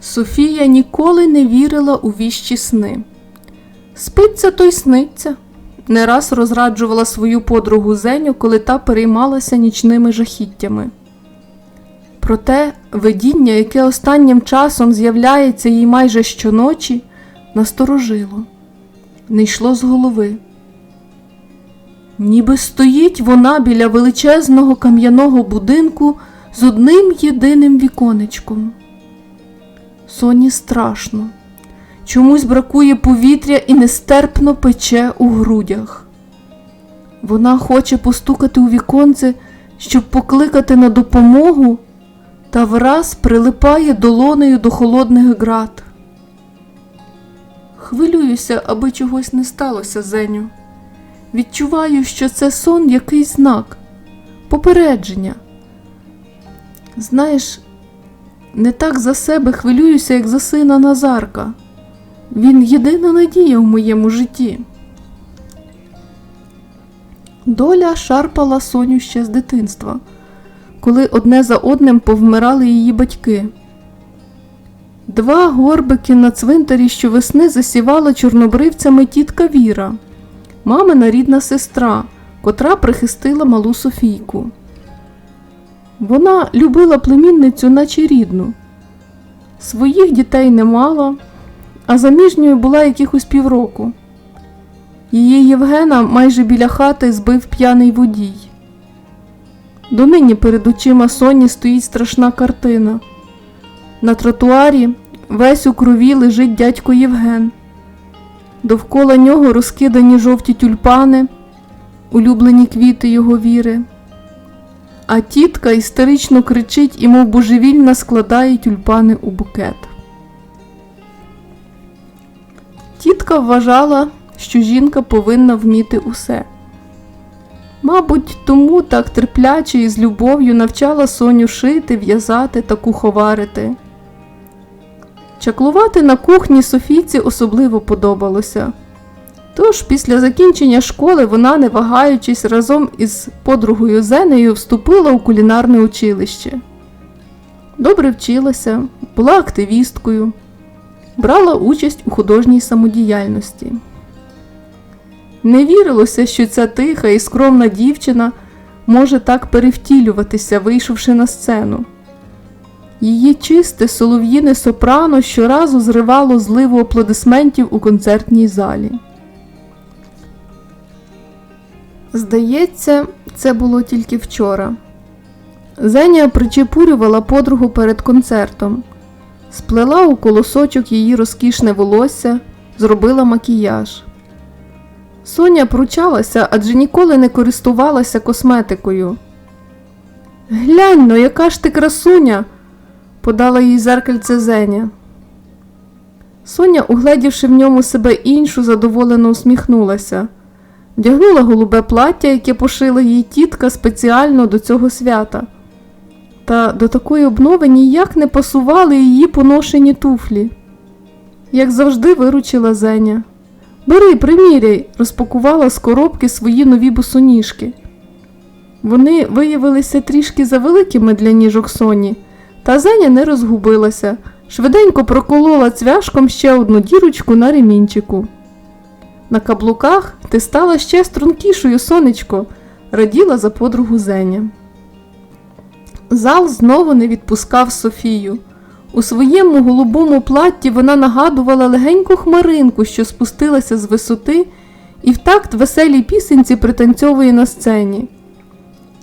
Софія ніколи не вірила у віщі сни. Спиться, то й сниться. Не раз розраджувала свою подругу Зеню, коли та переймалася нічними жахіттями. Проте видіння, яке останнім часом з'являється їй майже щоночі, насторожило, не йшло з голови. Ніби стоїть вона біля величезного кам'яного будинку з одним єдиним віконечком. Соні страшно. Чомусь бракує повітря і нестерпно пече у грудях. Вона хоче постукати у віконце, щоб покликати на допомогу, та враз прилипає долонею до холодних град. Хвилююся, аби чогось не сталося, Зеню. Відчуваю, що це сон якийсь знак, попередження. Знаєш, не так за себе хвилююся, як за сина Назарка. Він єдина надія в моєму житті. Доля шарпала Соню ще з дитинства, коли одне за одним повмирали її батьки. Два горбики на цвинтарі щовесни засівала чорнобривцями тітка Віра, мамина рідна сестра, котра прихистила малу Софійку. Вона любила племінницю, наче рідну. Своїх дітей не мала, а заміжньою була якихось півроку. Її Євгена майже біля хати збив п'яний водій. Донині перед очима Соні стоїть страшна картина. На тротуарі весь у крові лежить дядько Євген. Довкола нього розкидані жовті тюльпани, улюблені квіти його віри. А тітка істерично кричить і, мов божевільна, складає тюльпани у букет. Тітка вважала, що жінка повинна вміти усе. Мабуть, тому так терпляче і з любов'ю навчала Соню шити, в'язати та куховарити. Чаклувати на кухні Софійці особливо подобалося. Тож після закінчення школи вона, не вагаючись, разом із подругою Зенею вступила у кулінарне училище. Добре вчилася, була активісткою, брала участь у художній самодіяльності. Не вірилося, що ця тиха і скромна дівчина може так перевтілюватися, вийшовши на сцену. Її чисте солов'їне сопрано щоразу зривало зливу аплодисментів у концертній залі. Здається, це було тільки вчора. Зеня причепурювала подругу перед концертом, сплела у колосочок її розкішне волосся, зробила макіяж. Соня пручалася, адже ніколи не користувалася косметикою. Глянь но, яка ж ти красуня, подала їй зеркальце Зеня. Соня, угледівши в ньому себе іншу, задоволено усміхнулася, вдягнула голубе плаття, яке пошила їй тітка спеціально до цього свята. Та до такої обнови ніяк не пасували її поношені туфлі. Як завжди, виручила Зеня. Бери, приміряй, розпакувала з коробки свої нові босоніжки. Вони виявилися трішки завеликими для ніжок Соні, та Зеня не розгубилася, швиденько проколола цвяшком ще одну дірочку на ремінчику. На каблуках ти стала ще стрункішою, сонечко, раділа за подругу Зеня. Зал знову не відпускав Софію. У своєму голубому платті вона нагадувала легеньку хмаринку, що спустилася з висоти, і в такт веселій пісенці пританцьовує на сцені.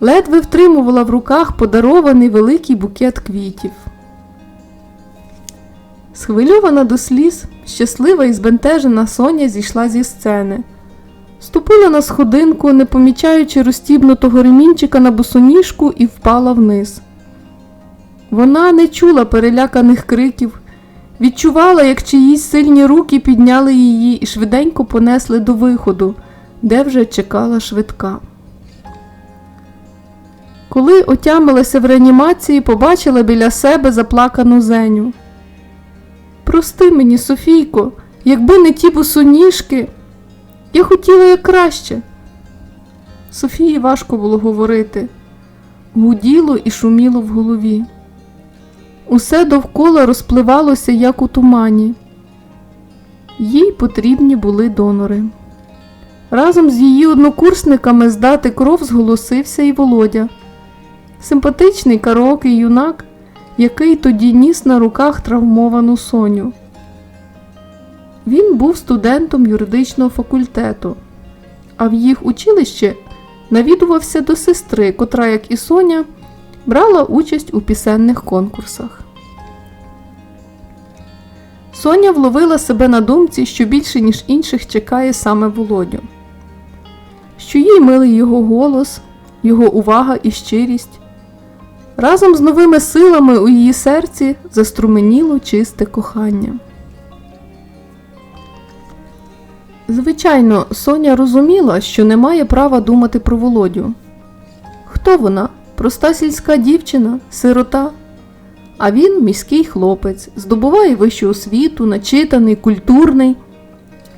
Ледве втримувала в руках подарований великий букет квітів. Схвильована до сліз, щаслива і збентежена Соня зійшла зі сцени. Ступила на сходинку, не помічаючи розтібнутого ремінчика на босоніжку, і впала вниз. Вона не чула переляканих криків, відчувала, як чиїсь сильні руки підняли її і швиденько понесли до виходу, де вже чекала швидка. Коли отямилася в реанімації, побачила біля себе заплакану Зеню. Прости мені, Софійко, якби не ті босоніжки, я хотіла як краще. Софії важко було говорити, гуділо і шуміло в голові. Усе довкола розпливалося, як у тумані. Їй потрібні були донори. Разом з її однокурсниками здати кров зголосився і Володя, симпатичний караокий юнак, який тоді ніс на руках травмовану Соню. Він був студентом юридичного факультету, а в їх училище навідувався до сестри, котра, як і Соня, брала участь у пісенних конкурсах. Соня вловила себе на думці, що більше, ніж інших чекає саме Володю, що їй милий його голос, його увага і щирість. Разом з новими силами у її серці заструменіло чисте кохання. Звичайно, Соня розуміла, що не має права думати про Володю. Хто вона? Проста сільська дівчина, сирота. А він міський хлопець, здобуває вищу освіту, начитаний, культурний.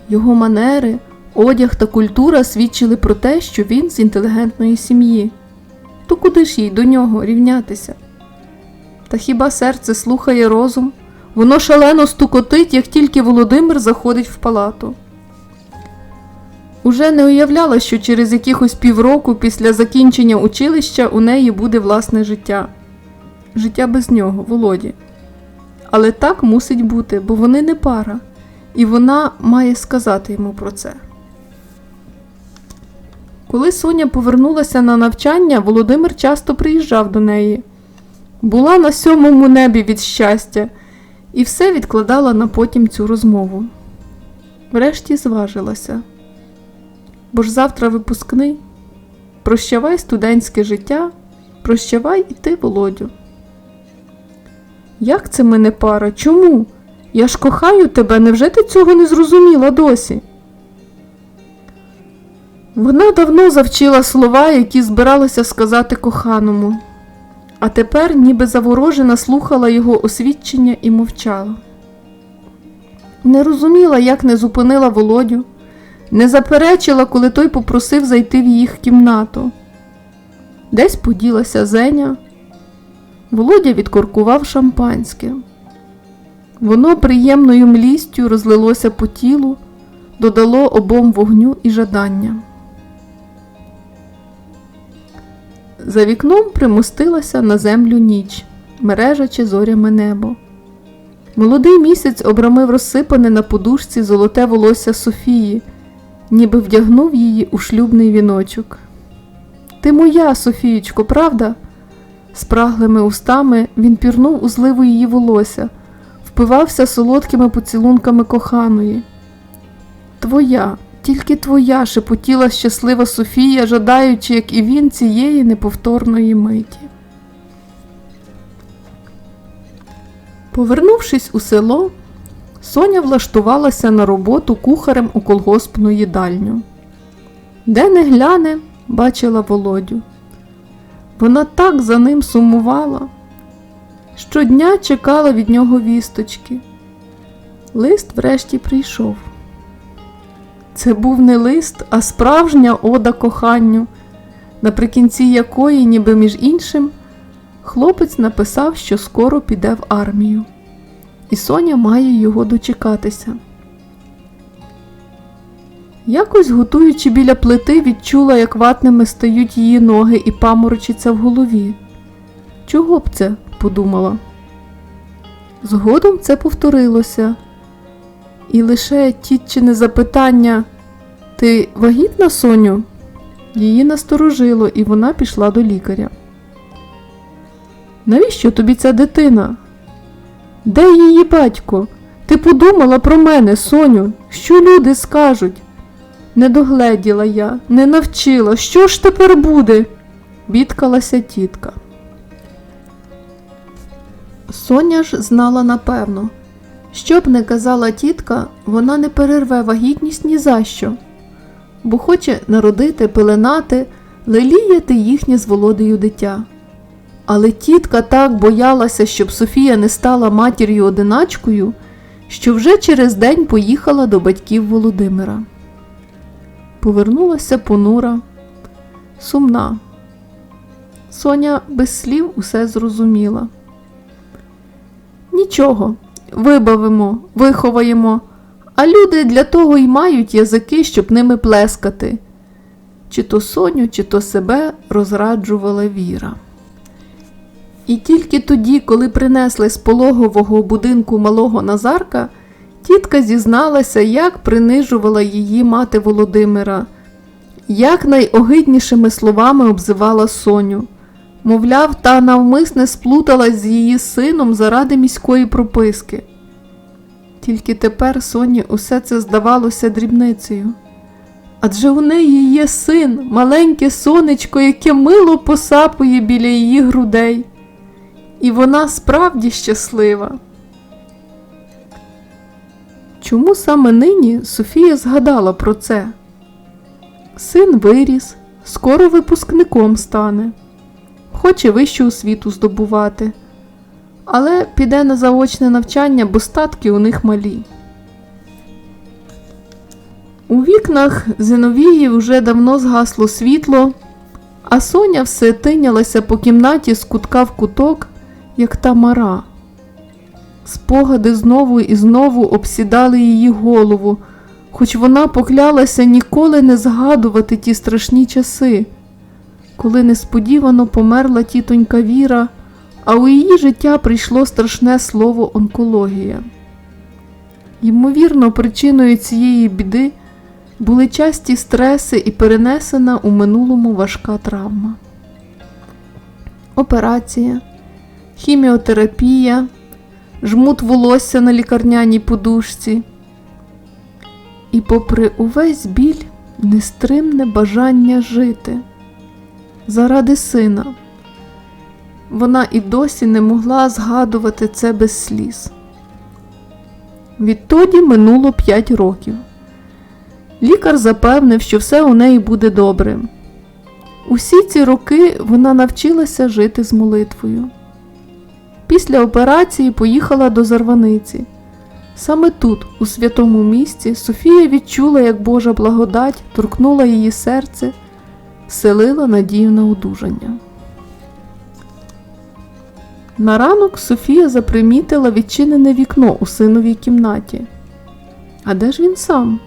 Його манери, одяг та культура свідчили про те, що він з інтелігентної сім'ї. То куди ж їй до нього рівнятися? Та хіба серце слухає розум? Воно шалено стукотить, як тільки Володимир заходить в палату. Уже не уявляла, що через якихось півроку після закінчення училища у неї буде власне життя. Життя без нього, Володі. Але так мусить бути, бо вони не пара, і вона має сказати йому про це. Коли Соня повернулася на навчання, Володимир часто приїжджав до неї. Була на сьомому небі від щастя і все відкладала на потім цю розмову. Врешті зважилася. Бо ж завтра випускний. Прощавай студентське життя, прощавай і ти, Володю. Як це ми не пара? Чому? Я ж кохаю тебе, невже ти цього не зрозуміла досі? Вона давно завчила слова, які збиралася сказати коханому, а тепер, ніби заворожена, слухала його освідчення і мовчала. Не розуміла, як не зупинила Володю, не заперечила, коли той попросив зайти в їх кімнату. Десь поділася Зеня. Володя відкоркував шампанське. Воно приємною млістю розлилося по тілу, додало обом вогню і жадання. За вікном примостилася на землю ніч, мережачи зорями небо. Молодий місяць обрамив розсипане на подушці золоте волосся Софії, ніби вдягнув її у шлюбний віночок. Ти моя, Софієчко, правда? Спраглими устами він пірнув у зливу її волосся, впивався солодкими поцілунками коханої. Твоя, тільки твоя, шепотіла щаслива Софія, жадаючи, як і він, цієї неповторної миті. Повернувшись у село, Соня влаштувалася на роботу кухарем у колгоспну їдальню. Де не гляне, бачила Володю. Вона так за ним сумувала. Щодня чекала від нього вісточки. Лист врешті прийшов. Це був не лист, а справжня ода коханню, наприкінці якої, ніби між іншим, хлопець написав, що скоро піде в армію, і Соня має його дочекатися. Якось, готуючи біля плити, відчула, як ватними стають її ноги і паморочиться в голові. Чого б це? подумала. Згодом це повторилося, і лише тітчине запитання Ти вагітна, Соню? Її насторожило, і вона пішла до лікаря. Навіщо тобі ця дитина? Де її батько? Ти подумала про мене, Соню, що люди скажуть? Не догледіла я, не навчила. Що ж тепер буде? бідкалася тітка. Соня ж знала напевно, що б не казала тітка, вона не перерве вагітність ні за що, бо хоче народити, пеленати, леліяти їхнє з володею дитя. Але тітка так боялася, щоб Софія не стала матір'ю одиначкою, що вже через день поїхала до батьків Володимира. Повернулася понура, сумна. Соня без слів усе зрозуміла. Нічого, вибавимо, виховаємо, а люди для того й мають язики, щоб ними плескати. Чи то Соню, чи то себе розраджувала Віра. І тільки тоді, коли принесли з пологового будинку малого Назарка, тітка зізналася, як принижувала її мати Володимира, як найогиднішими словами обзивала Соню. Мовляв, та навмисне сплуталась з її сином заради міської прописки. Тільки тепер Соні усе це здавалося дрібницею. Адже у неї є син, маленьке сонечко, яке мило посапує біля її грудей. І вона справді щаслива. Чому саме нині Софія згадала про це? Син виріс, скоро випускником стане, хоче вищу освіту здобувати, але піде на заочне навчання, бо статки у них малі. У вікнах Зиновії вже давно згасло світло, а Соня все тинялася по кімнаті з кутка в куток, як та мара. Спогади знову і знову обсідали її голову, хоч вона поклялася ніколи не згадувати ті страшні часи, коли несподівано померла тітонька Віра, а у її життя прийшло страшне слово онкологія. Ймовірно, причиною цієї біди були часті стреси і перенесена у минулому важка травма. Операція, хіміотерапія, жмут волосся на лікарняній подушці. І, попри увесь біль, нестримне бажання жити заради сина. Вона і досі не могла згадувати це без сліз. Відтоді минуло п'ять років. Лікар запевнив, що все у неї буде добре. Усі ці роки вона навчилася жити з молитвою. Після операції поїхала до Зарваниці. Саме тут, у святому місці, Софія відчула, як Божа благодать торкнула її серце, вселила надію на одужання. На ранок Софія запримітила відчинене вікно у синовій кімнаті. А де ж він сам?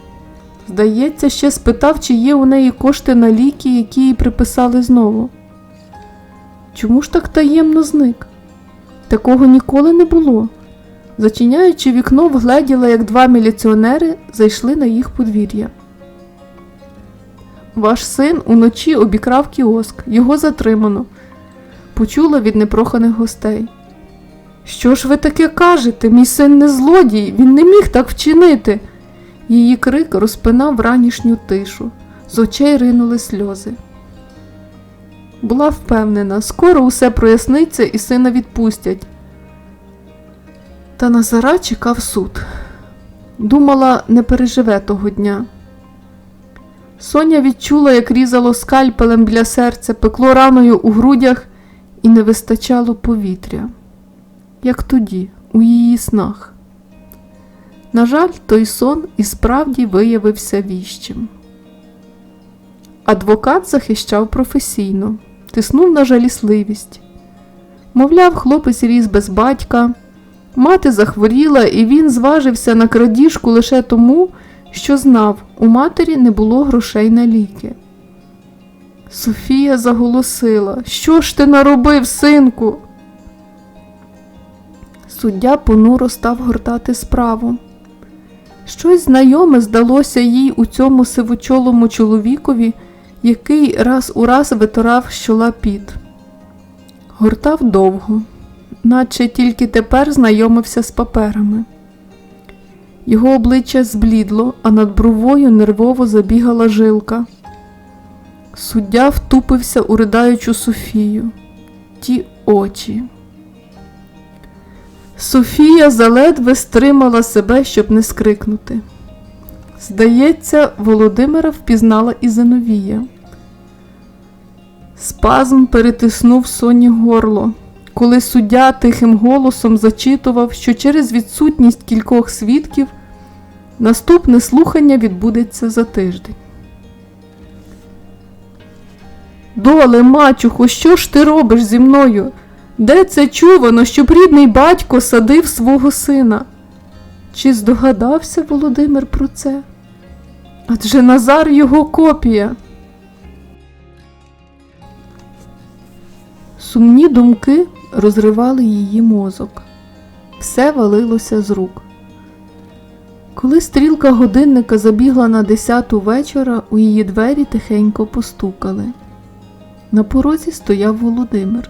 Здається, ще спитав, чи є у неї кошти на ліки, які їй приписали знову. Чому ж так таємно зник? Такого ніколи не було. Зачиняючи вікно, вгледіла, як два міліціонери зайшли на їх подвір'я. Ваш син уночі обікрав кіоск, його затримано, почула від непроханих гостей. Що ж ви таке кажете? Мій син не злодій, він не міг так вчинити. Її крик розпинав ранішню тишу, з очей ринули сльози. Була впевнена, скоро усе проясниться і сина відпустять. Та Назара чекав суд. Думала, не переживе того дня. Соня відчула, як різало скальпелем біля серця, пекло раною у грудях і не вистачало повітря, як тоді, у її снах. На жаль, той сон і справді виявився віщим. Адвокат захищав професійно, тиснув на жалісливість. Мовляв, хлопець ріс без батька, мати захворіла, і він зважився на крадіжку лише тому, що знав, у матері не було грошей на ліки. Софія заголосила, що ж ти наробив, синку? Суддя понуро став гортати справу. Щось знайоме здалося їй у цьому сивочолому чоловікові, який раз у раз витирав з чола піт. Гортав довго, наче тільки тепер знайомився з паперами. Його обличчя зблідло, а над бровою нервово забігала жилка. Суддя втупився у ридаючу Софію. Ті очі. Софія заледве стримала себе, щоб не скрикнути. Здається, Володимира впізнала і Зиновія. Спазм перетиснув соні горло, коли суддя тихим голосом зачитував, що через відсутність кількох свідків наступне слухання відбудеться за тиждень. Доле, мачухо, що ж ти робиш зі мною? Де це чувано, щоб рідний батько садив свого сина? Чи здогадався Володимир про це? Адже Назар його копія. Сумні думки розривали її мозок. Все валилося з рук. Коли стрілка годинника забігла на десяту вечора, у її двері тихенько постукали. На порозі стояв Володимир.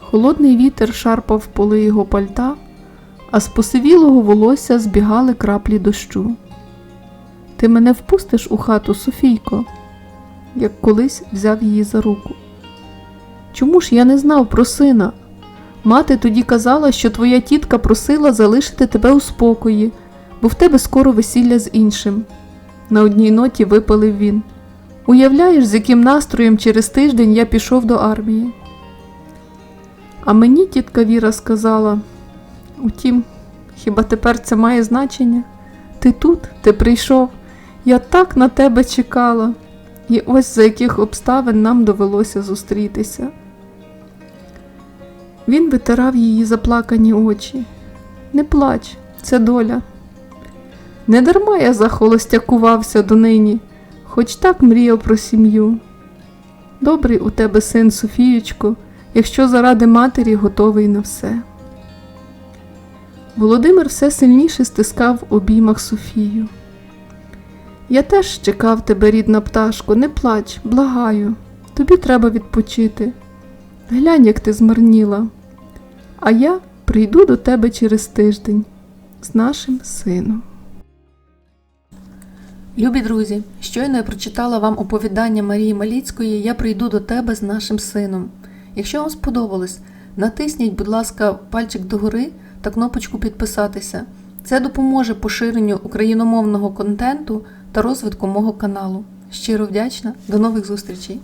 Холодний вітер шарпав поли його пальта, а з посивілого волосся збігали краплі дощу. Ти мене впустиш у хату, Софійко, як колись взяв її за руку. Чому ж я не знав про сина? Мати тоді казала, що твоя тітка просила залишити тебе у спокої, бо в тебе скоро весілля з іншим. На одній ноті випалив він. Уявляєш, з яким настроєм через тиждень я пішов до армії. А мені тітка Віра сказала: утім, хіба тепер це має значення? Ти тут, ти прийшов, я так на тебе чекала, і ось за яких обставин нам довелося зустрітися. Він витирав її заплакані очі. Не плач, це доля. Недарма я захолостякувався донині, хоч так мріяв про сім'ю. Добрий у тебе син, Софієчко, якщо заради матері готовий на все. Володимир все сильніше стискав в обіймах Софію. Я теж чекав тебе, рідна пташко, не плач, благаю. Тобі треба відпочити. Глянь, як ти змарніла. А я прийду до тебе через тиждень з нашим сином. Любі друзі, щойно я прочитала вам оповідання Марії Маліцької Я прийду до тебе з нашим сином. Якщо вам сподобалось, натисніть, будь ласка, пальчик догори та кнопочку підписатися. Це допоможе поширенню україномовного контенту та розвитку мого каналу. Щиро вдячна, до нових зустрічей!